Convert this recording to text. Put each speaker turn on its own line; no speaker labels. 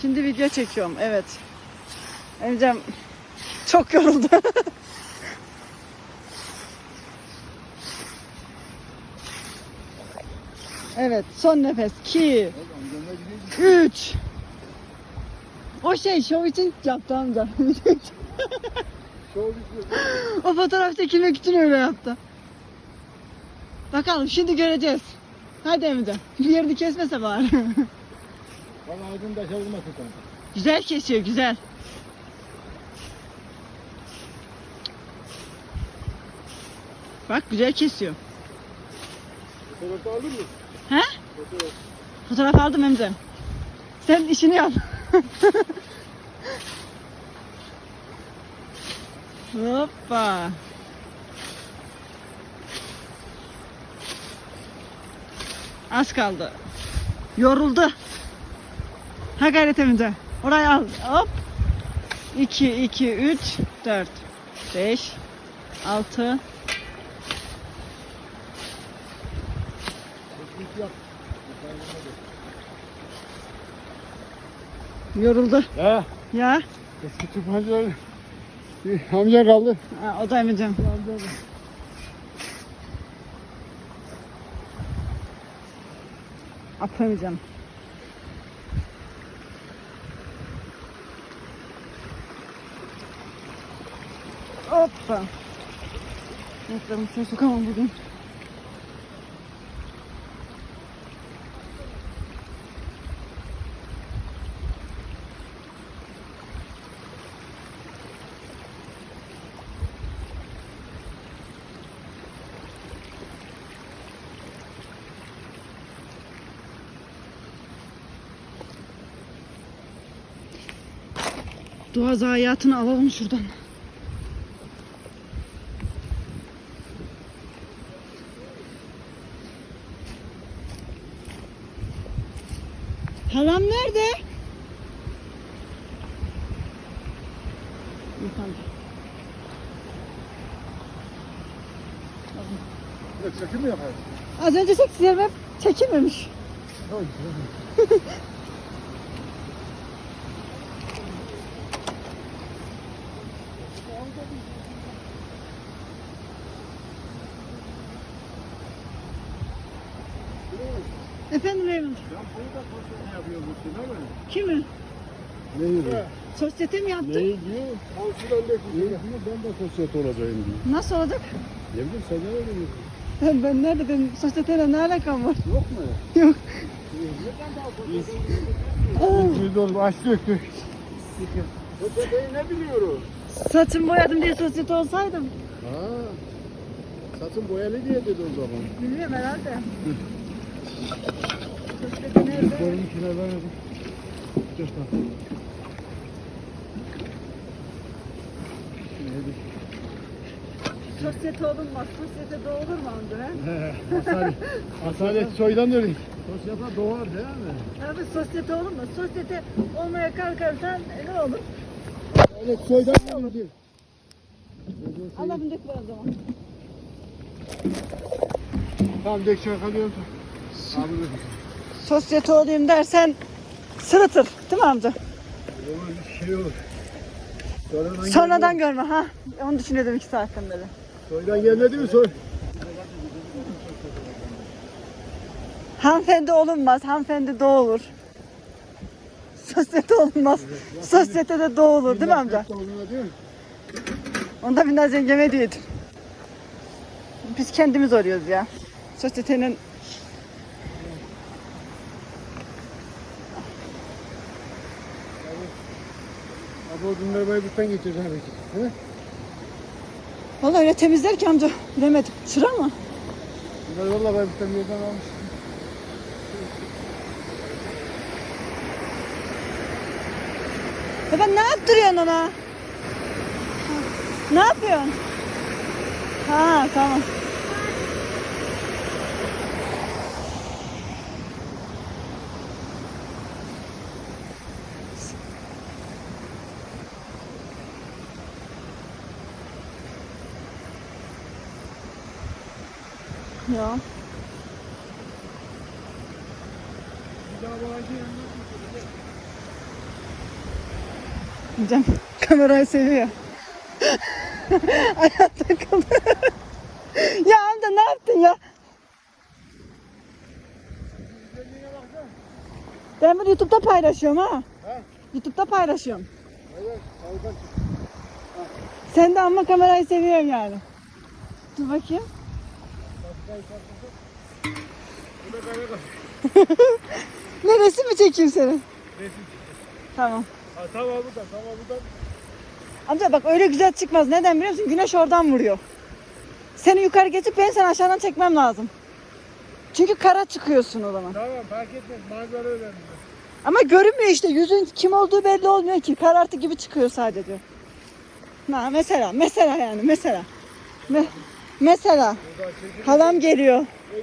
Şimdi video çekiyorum. Evet. Emcem çok yoruldu. evet. Son nefes. 2 3 O şey şov için yaptı amca. o fotoğraf çekilmek için öyle yaptı. Bakalım şimdi göreceğiz. Hadi Emre. Bir yerini kesmese bari.
Bana aydın da çalınmasın kanka.
güzel kesiyor güzel. Bak güzel kesiyor.
Fotoğrafı aldın mı?
He?
Fotoğraf.
Fotoğraf aldım Emre. Sen işini yap. Hoppa. Az kaldı. Yoruldu. Ha gayret Emre. Orayı al. Hop. 2, 2, 3, 4, 5, 6.
Teknik yap.
Yoruldu.
Ya.
Ya.
Eski tüphancılar. Bir amca kaldı.
Ha, o da Emre'cim. Atamayacağım. Hoppa. Ayaklarımı suya sokamam bugün. Doğa zayiatını alalım şuradan. Halam nerede?
Çekim mi yapar?
Az önce çektiler hep çekilmemiş. Efendim Raymond.
Ya bunu da kontrol yapıyor bu değil mi?
Kimi?
Ne yürü?
Sosyete mi yaptın?
Ne diyor? Da Ne diyor? Ben de sosyete olacağım diyor.
Nasıl olacak?
Ne bileyim sen ne diyorsun?
Ben, ben nerede? Benim sosyeteyle ne alakam var?
Yok mu?
Yok.
Biz onu aç döktük. Sosyeteyi ne biliyoruz?
saçımı boyadım diye sosyete olsaydım.
Ha. Satın boyalı diye dedi o zaman.
Bilmiyorum herhalde. Sosyete
kenarlarına
olunmaz. Sosyete doğulur mu amca? he?
Asalet, asalet soydan öyle. Sosyete doğar değil mi?
Abi sosyete olunmaz. Sosyete olmaya kalkarsan ne olur?
Evet soydan öyle.
Bunu dök o zaman.
Tamam dek dur.
Sosyete olayım dersen sırıtır. Değil mi amca?
Şey olur. Sonradan,
Sonradan görme ha. Onu düşünüyordum iki saatten beri.
Soydan gelmedi mi soy?
Hanımefendi olunmaz. Hanımefendi doğulur. Sosyete olunmaz. Sosyetede doğulur değil mi amca? Onda bir nazar yeme değildir. Biz kendimiz arıyoruz ya. Sosyetenin
O günleri Bayburt'tan getireceğim belki. He?
Vallahi öyle temizler ki amca. Bilemedim. Sıra mı?
Bunları valla Bayburt'tan bir yerden almış.
Baba ne yaptırıyorsun ona? Ne yapıyorsun? Ha tamam. Ya. Çekmeyeceğim. Kamerayı seviyor. Ayağa takıldı. ya amca ne yaptın ya? Ben bunu YouTube'da paylaşıyorum ha.
He?
YouTube'da paylaşıyorum.
Evet.
Sen de amma kamerayı seviyorsun yani. Dur bakayım. Ne resim mi çekeyim seni?
Resim.
Tamam.
Ha, tamam buradan, tamam buradan.
Amca bak öyle güzel çıkmaz. Neden biliyor musun? Güneş oradan vuruyor. Seni yukarı geçip ben seni aşağıdan çekmem lazım. Çünkü kara çıkıyorsun o zaman.
Tamam, fark etmez. Manzara önemli.
Ama görünmüyor işte. Yüzün kim olduğu belli olmuyor ki. Karartı gibi çıkıyor sadece. Ha, mesela, mesela yani, mesela. Me- mesela. Halam geliyor.
Ey,